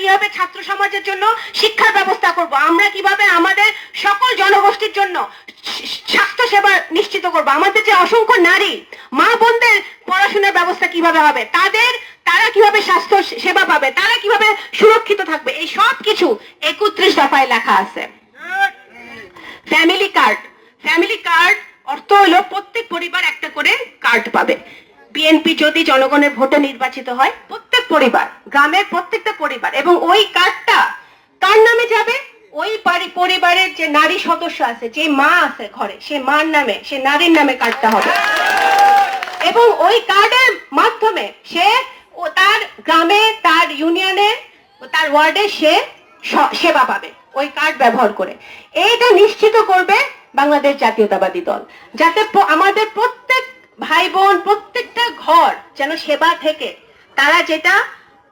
কীভাবে ছাত্র সমাজের জন্য শিক্ষার ব্যবস্থা করব, আমরা কীভাবে আমাদের সকল জনগোষ্ঠীর জন্য স্বাস্থ্য সেবা নিশ্চিত করব। আমাদের যে অসংখ্য নারী, মা বোনদের পড়াশোনার ব্যবস্থা কীভাবে হবে, তাদের তারা কীভাবে স্বাস্থ্য সেবা পাবে? তারা কীভাবে সুরক্ষিত থাকবে? এই সব কিছু একত্রিশ দফায় লেখা আছে। ফ্যামিলি কার্ড ফ্যামিলি কার্ড অর্থ হলো প্রত্যেক পরিবার একটা করে কার্ড পাবে। বিএনপি যদি জনগণের ভোটে নির্বাচিত হয়, প্রত্যেক পরিবার, গ্রামের প্রত্যেকটা পরিবার, এবং ওই কার্ডটা কার নামে যাবে? ওই পরিবারের যে নারী সদস্য আছে, যে মা আছে ঘরে, সে মার নামে, সে নারীর নামে কার্ডটা হবে। এবং ওই কার্ডের মাধ্যমে সে ও তার গ্রামে, তার ইউনিয়নে তার ওয়ার্ডে স- সেবা পাবে, ওই কার্ড ব্যবহার করে। এইটা নিশ্চিত করবে বাংলাদেশ জাতীয়তাবাদী দল, যাতে আমাদের প্রত্যেক ভাই বোন প্রত্যেকটা ঘর যেন সেবা থেকে, তারা যেটা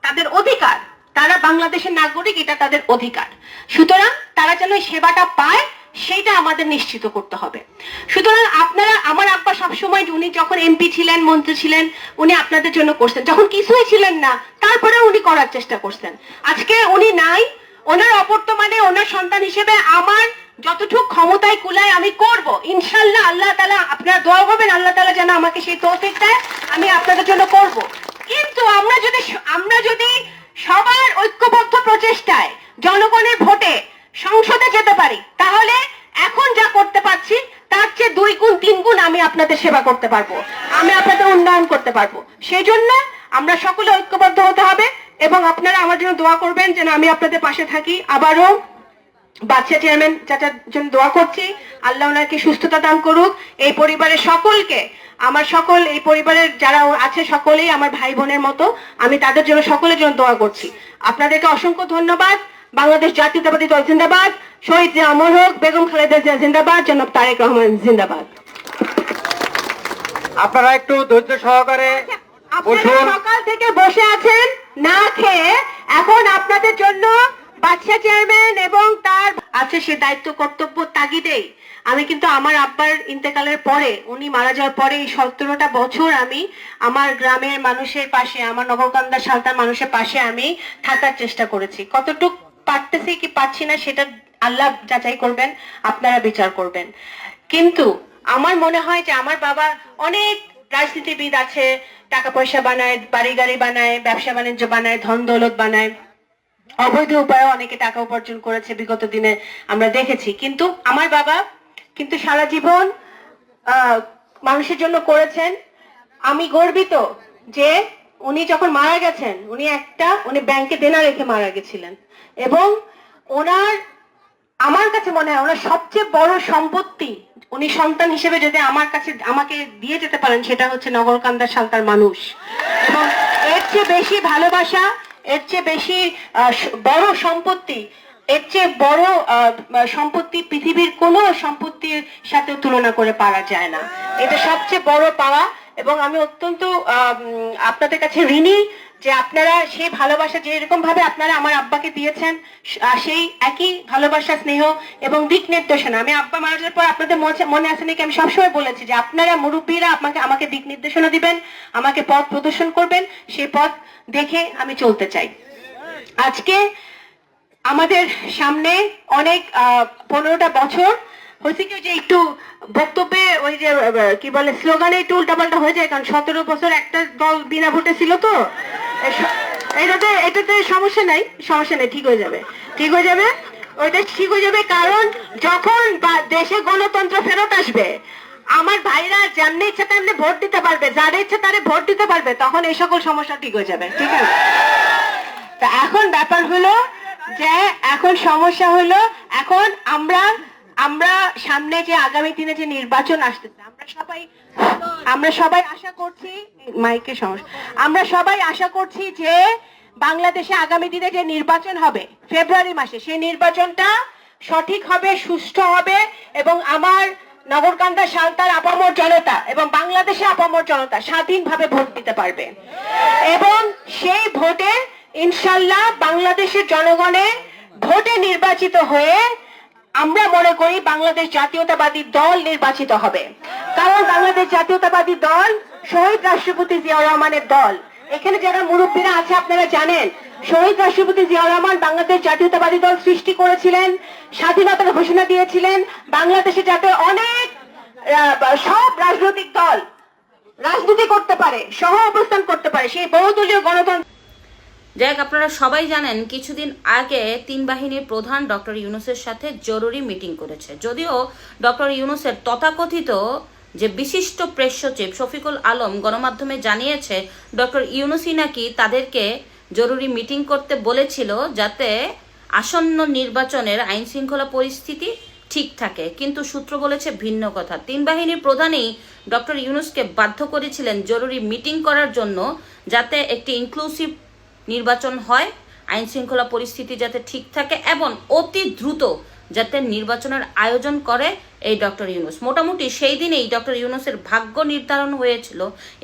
তাদের অধিকার, তারা বাংলাদেশের নাগরিক, এটা তাদের অধিকার। সুতরাং তারা যেন সেবাটা পায় সেইটা আমাদের নিশ্চিত করতে হবে। সুতরাং আপনারা, আমার আব্বা সবসময় উনি যখন এমপি ছিলেন, মন্ত্রী ছিলেন, উনি আপনাদের জন্য করছেন। যখন কিছুই ছিলেন না তারপরে উনি করার চেষ্টা করছেন। আজকে উনি নাই, ওনার অবর্তমানে ওনার সন্তান হিসেবে আমার যতটুকু ক্ষমতায় কুলায় আমি করব। ইনশাল্লাহ আল্লাহ তালা আপনারা দোয়া করবেন, আল্লাহ তালা যেন আমাকে সেই তৌফিক দেয়, আমি আপনাদের জন্য করব। কিন্তু আমরা যদি আমরা যদি সবার ঐক্যবদ্ধ প্রচেষ্টায় জনগণের ভোটে সংসদে যেতে পারি। তাহলে এখন যা করতে পারছি, তার চেয়ে দুই গুণ, তিন গুণ আমি আপনাদের সেবা করতে পারব। আমি আপনাদের উন্নয়ন করতে পারব। সেই জন্য আমরা সকলে ঐক্যবদ্ধ হতে হবে এবং আপনারা আমার জন্য দোয়া করবেন যেন আমি আপনাদের পাশে থাকি। আবারও বাচ্চা চেয়ারম্যান চাচার জন্য দোয়া করছি। আল্লাহ ওনাকে সুস্থতা দান করুক। এই পরিবারের সকলকে, আমার সকল, এই পরিবারের যারা আছে সকলেই, আমার ভাই বোনের মতো, আমি তাদের জন্য, সকলের জন্য দোয়া করছি। আপনাদেরকে অসংখ্য ধন্যবাদ। বাংলাদেশ জাতীয়তাবাদী দল জিন্দাবাদ। শহীদ অমর হোক বেগম খালেদা জিয়া জিন্দাবাদ জনাব তারেক রহমান জিন্দাবাদ। আপনারা একটু ধৈর্য সহকারে বসুন। সকাল থেকে বসে আছেন না খেয়ে এখন আপনাদের জন্য বাদশা চেয়ারম্যান এবং তার আছে সে দায়িত্ব কর্তব্য তাগিদেই আমি কিন্তু আমার আব্বার ইন্তেকালের পরে উনি মারা যাওয়ার পরে এই সতেরোটা বছর আমি আমার গ্রামের মানুষের পাশে আমার নগরকান্দা সালতার মানুষের পাশে আমি থাকার চেষ্টা করেছি। কতটুক পারতেছি কি পাচ্ছি না সেটা আল্লাহ যাচাই করবেন, আপনারা বিচার করবেন। কিন্তু আমার মনে হয় যে আমার বাবা অনেক রাজনীতিবিদ আছে টাকা পয়সা বানায় বাড়ি গাড়ি বানায়, ব্যবসা বাণিজ্য বানায়, ধন দৌলত বানায়। অবৈধ উপায়ে অনেকে টাকা উপার্জন করেছে বিগত দিনে আমরা দেখেছি। কিন্তু আমার বাবা কিন্তু সারা জীবন মানুষের জন্য করেছেন। আমি গর্বিত যে উনি যখন মারা গেছেন, উনি একটা, উনি ব্যাংকে দেনা রেখে মারা গেছিলেন। এবং ওনার, আমার কাছে মনে হয় ওনার সবচেয়ে বড় সম্পত্তি উনি সন্তান হিসেবে যদি আমার কাছে, আমাকে দিয়ে যেতে পারেন, সেটা হচ্ছে নগরকান্দা সালতার মানুষ। এবং এর চেয়ে বেশি ভালোবাসা, এর চেয়ে বেশি বড় সম্পত্তি, এর চেয়ে বড় সম্পত্তি পৃথিবীর কোনো সম্পত্তির সাথে তুলনা করে পারা যায় না। এটা সবচেয়ে বড় পাওয়া এবং আমি অত্যন্ত আপনাদের কাছে ঋণী যে আপনারা সেই ভালোবাসা যে এরকম ভাবে আপনারা আমার আব্বাকে দিয়েছেন সেই একই ভালোবাসা, স্নেহ এবং দিক নির্দেশনা। আমি আব্বা মারা যাওয়ার পর আপনাদের মনে- আছে নাকি? আমি সবসময় বলেছি যে আপনারা মুরব্বীরা আমাকে আমাকে দিক নির্দেশনা দিবেন, আমাকে পথ প্রদর্শন করবেন, সেই পথ দেখে আমি চলতে চাই। আজকে আমাদের সামনে অনেক পনেরোটা বছর, হয়েছে কি যে একটু বক্তব্যে ওই যে কি বলে, স্লোগানে একটু উল্টাপাল্টা হয়ে যায়, কারণ সতেরো বছর একটা দল বিনা ভোটে ছিল তো। এটাতে এটাতে সমস্যা নাই, সমস্যা নেই, ঠিক হয়ে যাবে, ঠিক হয়ে যাবে, ওইটা ঠিক হয়ে যাবে, কারণ যখন দেশে গণতন্ত্র ফেরত আসবে, আমার ভাইরা যেমনি ইচ্ছা তেমনি ভোট দিতে পারবে, যার ইচ্ছা তারে ভোট দিতে পারবে, তখন এই সকল সমস্যা ঠিক হয়ে যাবে, ঠিক আছে? তা এখন ব্যাপার হলো যে এখন সমস্যা হলো, এখন আমরা আমরা সামনে যে আগামী দিনে যে নির্বাচন আসতেছে আমরা সবাই আমরা সবাই আশা করছি মাইকের সমস্যা, আমরা সবাই আশা করছি যে বাংলাদেশে আগামী দিনে যে নির্বাচন হবে, ফেব্রুয়ারি মাসে সেই নির্বাচনটা সঠিক হবে, সুষ্ঠু হবে, এবং আমার নগরকান্দা সালতার আপামর জনতা এবং বাংলাদেশে আপামর জনতা স্বাধীনভাবে ভোট দিতে পারবে। এবং সেই ভোটে ইনশাল্লাহ বাংলাদেশের জনগণের ভোটে নির্বাচিত হয়ে আমরা মনে করি বাংলাদেশ জাতীয়তাবাদী দল নির্বাচিত হবে। কারণ বাংলাদেশ জাতীয়তাবাদী দল শহীদ রাষ্ট্রপতি জিয়াউর রহমানের দল। এখানে যারা মুরব্বীরা আছে, আপনারা জানেন, শহীদ রাষ্ট্রপতি জিয়াউর রহমান বাংলাদেশ জাতীয়তাবাদী দল সৃষ্টি করেছিলেন, স্বাধীনতার ঘোষণা দিয়েছিলেন, বাংলাদেশে যাতে অনেক সব রাজনৈতিক দল রাজনীতি করতে পারে সহ অবস্থান করতে পারে, সেই বহুদলীয় গণতন্ত্র যাই হোক, আপনারা সবাই জানেন কিছুদিন আগে তিন বাহিনীর প্রধান ডক্টর ইউনুসের সাথে জরুরি মিটিং করেছে। যদিও ডক্টর ইউনুসের তথাকথিত যে বিশিষ্ট প্রেস সচিব শফিকুল আলম গণমাধ্যমে জানিয়েছে ডক্টর ইউনুসই নাকি তাদেরকে জরুরি মিটিং করতে বলেছিল যাতে আসন্ন নির্বাচনের আইন শৃঙ্খলা পরিস্থিতি ঠিক থাকে। কিন্তু সূত্র বলেছে ভিন্ন কথা। তিন বাহিনীর প্রধানই ডক্টর ইউনুসকে বাধ্য করেছিলেন জরুরি মিটিং করার জন্য যাতে একটি ইনক্লুসিভ নির্বাচন হয়, আইন শৃঙ্খলা পরিস্থিতি যাতে ঠিক থাকে এবং অতি দ্রুত যাতে নির্বাচনের আয়োজন করে এই ডক্টর ইউনুস। মোটামুটি সেই দিনেই ডক্টর ইউনুসের ভাগ্য নির্ধারণ হয়েছিল।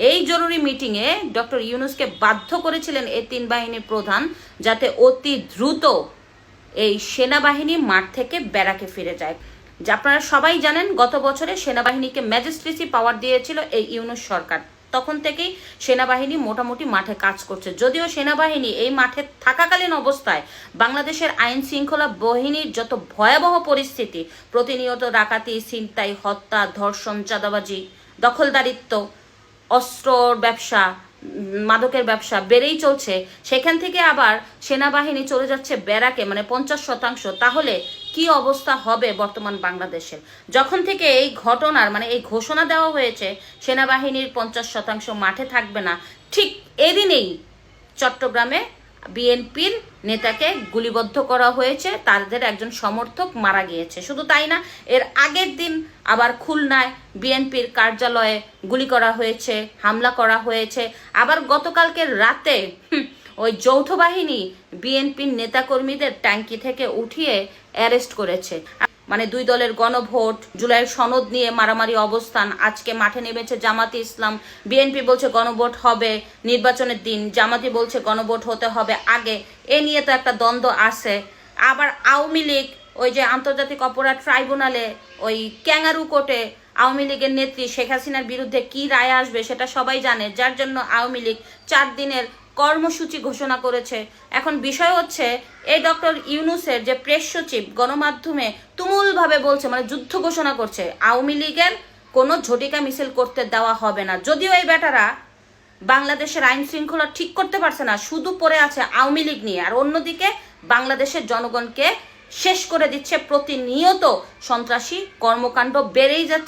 এই জরুরি মিটিংয়ে ডক্টর ইউনুসকে বাধ্য করেছিলেন এই তিন বাহিনীর প্রধান যাতে অতি দ্রুত এই সেনাবাহিনী মাঠ থেকে বেড়াকে ফিরে যায়। আপনারা সবাই জানেন, গত বছরে সেনাবাহিনীকে ম্যাজিস্ট্রেসি পাওয়ার দিয়েছিল এই ইউনুস সরকার। তখন থেকেই সেনাবাহিনী মোটামুটি মাঠে কাজ করছে। যদিও সেনাবাহিনী এই মাঠে থাকাকালীন অবস্থায় বাংলাদেশের আইন শৃঙ্খলা বাহিনীর যত ভয়াবহ পরিস্থিতি, প্রতিনিয়ত ডাকাতি, ছিনতাই, হত্যা, ধর্ষণ, চাঁদাবাজি, দখলদারিত্ব অস্ত্রর ব্যবসা মাদকের ব্যবসা বেড়েই চলছে। সেখান থেকে আবার সেনাবাহিনী চলে যাচ্ছে ব্যারাকে মানে পঞ্চাশ শতাংশ। তাহলে কি অবস্থা হবে বর্তমান বাংলাদেশের? যখন থেকে এই ঘটনার মানে এই ঘোষণা দেওয়া হয়েছে, সেনাবাহিনীর পঞ্চাশ শতাংশ মাঠে থাকবে না, ঠিক এদিনেই চট্টগ্রামে বিএনপির নেতাকে গুলিবদ্ধ করা হয়েছে। তাদের একজন সমর্থক মারা গিয়েছে। শুধু তাই না, এর আগের দিন আবার খুলনায় বিএনপির কার্যালয়ে গুলি করা হয়েছে, হামলা করা হয়েছে। আবার গতকালকে রাতে ওই যৌথ বাহিনী বিএনপির নেতাকর্মীদের ট্যাঙ্কি থেকে উঠিয়ে অ্যারেস্ট করেছে। মানে দুই দলের গণভোট, জুলাইয়ের সনদ নিয়ে মারামারি অবস্থান, আজকে মাঠে নেমেছে জামাতি ইসলাম। বিএনপি বলছে গণভোট হবে নির্বাচনের দিন, জামাতি বলছে গণভোট হতে হবে আগে। এ নিয়ে তো একটা দ্বন্দ্ব আছে। আবার আওয়ামী লীগ, ওই যে আন্তর্জাতিক অপরাধ ট্রাইব্যুনালে ওই ক্যাঙ্গারু কোর্টে আওয়ামী লীগের নেত্রী শেখ হাসিনার বিরুদ্ধে কি রায় আসবে সেটা সবাই জানে। যার জন্য আওয়ামী লীগ চার দিনের কর্মসূচি ঘোষণা করেছে। এখন বিষয় হচ্ছে, এই ডক্টর ইউনুসের যে প্রেস সচিব, গণমাধ্যমে তুমুলভাবে বলছে মানে যুদ্ধ ঘোষণা করছে, আওয়ামী লীগের কোনো ঝটিকা মিছিল করতে দেওয়া হবে না। যদিও এই বেটারা বাংলাদেশের আইন শৃঙ্খলা ঠিক করতে পারছে না, শুধু পড়ে আছে আওয়ামী লীগ নিয়ে। আর অন্যদিকে বাংলাদেশের জনগণকে শেষ করে দিচ্ছে প্রতিনিয়ত সন্ত্রাসী কর্মকাণ্ড, বেড়েই যাচ্ছে